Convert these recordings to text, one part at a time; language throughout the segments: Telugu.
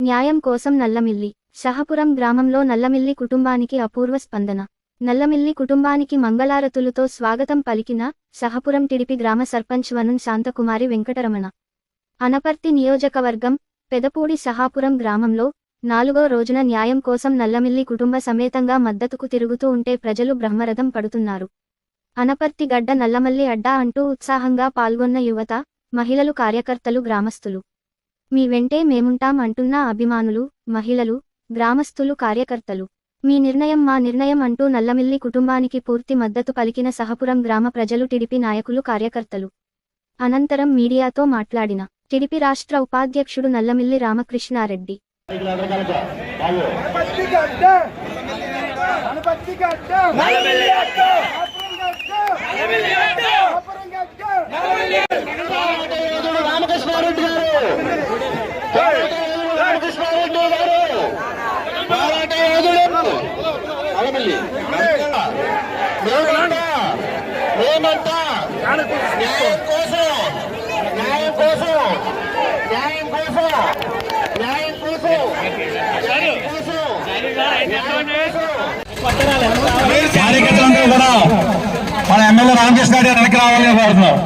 న్యాయం కోసం నల్లమిల్లి షహపురం గ్రామంలో నల్లమిల్లి కుటుంబానికి అపూర్వ స్పందన. నల్లమిల్లి కుటుంబానికి మంగళారతులతో స్వాగతం పలికిన షహపురం టిడిపి గ్రామ సర్పంచ్ వనున్ శాంతకుమారి వెంకటరమణ. అనపర్తి నియోజకవర్గం పెదపూడి షహాపురం గ్రామంలో నాలుగో రోజున న్యాయం కోసం నల్లమిల్లి కుటుంబ సమేతంగా మద్దతుకు తిరుగుతూ ఉంటే ప్రజలు బ్రహ్మరథం పడుతున్నారు. అనపర్తి గడ్డ నల్లమల్లి అడ్డా అంటూ ఉత్సాహంగా పాల్గొన్న యువత మహిళలు కార్యకర్తలు గ్రామస్తులు. మీ వెంటే మేముంటాం అంటున్న అభిమానులు మహిళలు గ్రామస్తులు కార్యకర్తలు. మీ నిర్ణయం మా నిర్ణయం అంటూ నల్లమిల్లి కుటుంబానికి పూర్తి మద్దతు పలికిన సహపురం గ్రామ ప్రజలు టిడిపి నాయకులు కార్యకర్తలు. అనంతరం మీడియాతో మాట్లాడిన టిడిపి రాష్ట్ర ఉపాధ్యక్షుడు నల్లమిల్లి రామకృష్ణారెడ్డి. పత్తి రామకృష్ణారెడ్డి గారు రామకృష్ణారెడ్డి గారు పోరాట యోధుడు అలమల్లి మేమంతా న్యాయం కోసం న్యాయం కోసం న్యాయం కోసం న్యాయం కోసం న్యాయం కోసం కార్యకర్తలందరూ కూడా మన ఎమ్మెల్యే రామకృష్ణ గారి వెనక్కి రావాలని కోరుతున్నాం.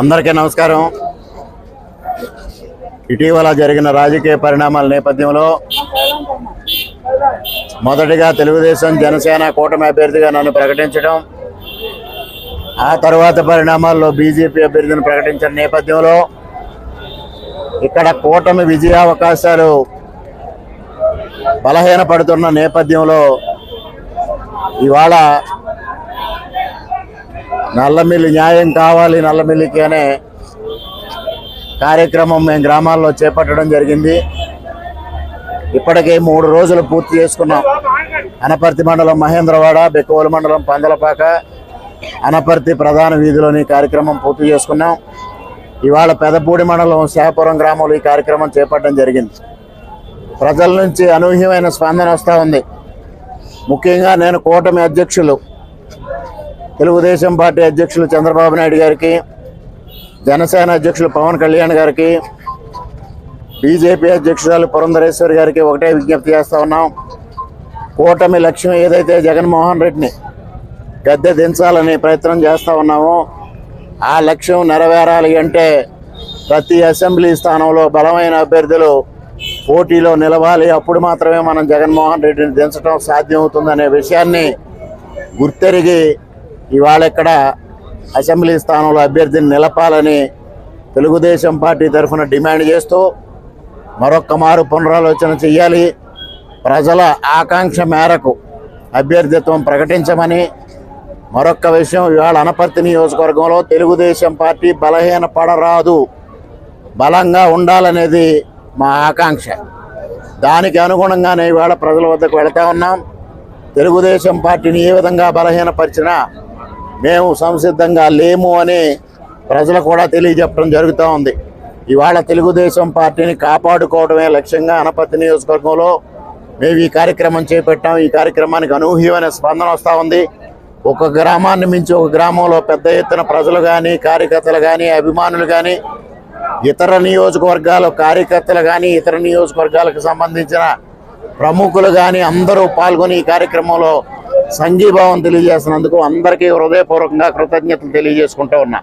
అందరికీ నమస్కారం. ఇటీవల జరిగిన రాజకీయ పరిణామాల నేపథ్యంలో మొదటిగా తెలుగుదేశం జనసేన కూటమి అభ్యర్థిగా నన్ను ప్రకటించడం ఆ తర్వాత పరిణామాల్లో బీజేపీ అభ్యర్థిని ప్రకటించిన నేపథ్యంలో ఇక్కడ కూటమి విజయావకాశాలు బలహీనపడుతున్న నేపథ్యంలో ఇవాళ నల్లమిల్లి న్యాయం కావాలి నల్లమిల్లికి అనే కార్యక్రమం మేము గ్రామాల్లో చేపట్టడం జరిగింది. ఇప్పటికే మూడు రోజులు పూర్తి చేసుకున్నాం. అనపర్తి మండలం మహేంద్రవాడ బెక్కోలు మండలం పందలపాక అనపర్తి ప్రధాన వీధిలోని కార్యక్రమం పూర్తి చేసుకున్నాం. ఇవాళ పెదపూడి మండలం శాహపురం గ్రామంలో ఈ కార్యక్రమం చేపట్టడం జరిగింది. ప్రజల నుంచి అనూహ్యమైన స్పందన వస్తూ ఉంది. ముఖ్యంగా నేను కూటమి అధ్యక్షులు. తెలుగుదేశం పార్టీ అధ్యక్షులు చంద్రబాబు నాయుడు గారికి జనసేన అధ్యక్షులు పవన్ కళ్యాణ్ గారికి బీజేపీ అధ్యక్షురాలు పురంధరేశ్వరి గారికి ఒకటే విజ్ఞప్తి చేస్తూ ఉన్నాం. కూటమి లక్ష్యం ఏదైతే జగన్మోహన్ రెడ్డిని గద్దె దించాలని ప్రయత్నం చేస్తూ ఉన్నామో ఆ లక్ష్యం నెరవేరాలి అంటే ప్రతి అసెంబ్లీ స్థానంలో బలమైన అభ్యర్థులు పోటీలో నిలవాలి. అప్పుడు మాత్రమే మనం జగన్మోహన్ రెడ్డిని దించడం సాధ్యమవుతుందనే విషయాన్ని గుర్తెరిగి ఇవాళ ఇక్కడ అసెంబ్లీ స్థానంలో అభ్యర్థిని నిలపాలని తెలుగుదేశం పార్టీ తరఫున డిమాండ్ చేస్తూ మరొక్క మారు పునరాలోచన చేయాలి ప్రజల ఆకాంక్ష మేరకు అభ్యర్థిత్వం ప్రకటించమని మరొక్క విషయం ఇవాళ అనపర్తి నియోజకవర్గంలో తెలుగుదేశం పార్టీ బలహీన పడరాదు బలంగా ఉండాలనేది మా ఆకాంక్ష. దానికి అనుగుణంగానే ఇవాళ ప్రజల వద్దకు వెళతా ఉన్నాం. తెలుగుదేశం పార్టీని ఏ విధంగా బలహీనపరిచినా మేము సంసిద్ధంగా లేము అని ప్రజలు కూడా తెలియజెప్పడం జరుగుతూ ఉంది. ఇవాళ తెలుగుదేశం పార్టీని కాపాడుకోవడమే లక్ష్యంగా అనపతి నియోజకవర్గంలో మేము ఈ కార్యక్రమం చేపట్టాం. ఈ కార్యక్రమానికి అనూహ్యమైన స్పందన వస్తూ ఉంది. ఒక గ్రామాన్ని మించి ఒక గ్రామంలో పెద్ద ఎత్తున ప్రజలు కానీ కార్యకర్తలు కానీ అభిమానులు కానీ ఇతర నియోజకవర్గాల కార్యకర్తలు కానీ ఇతర నియోజకవర్గాలకు సంబంధించిన ప్రముఖులు కానీ అందరూ పాల్గొని ఈ కార్యక్రమంలో సంఘీభావం తెలియజేసినందుకు అందరికీ హృదయపూర్వకంగా కృతజ్ఞతలు తెలియజేసుకుంటూ ఉన్నా.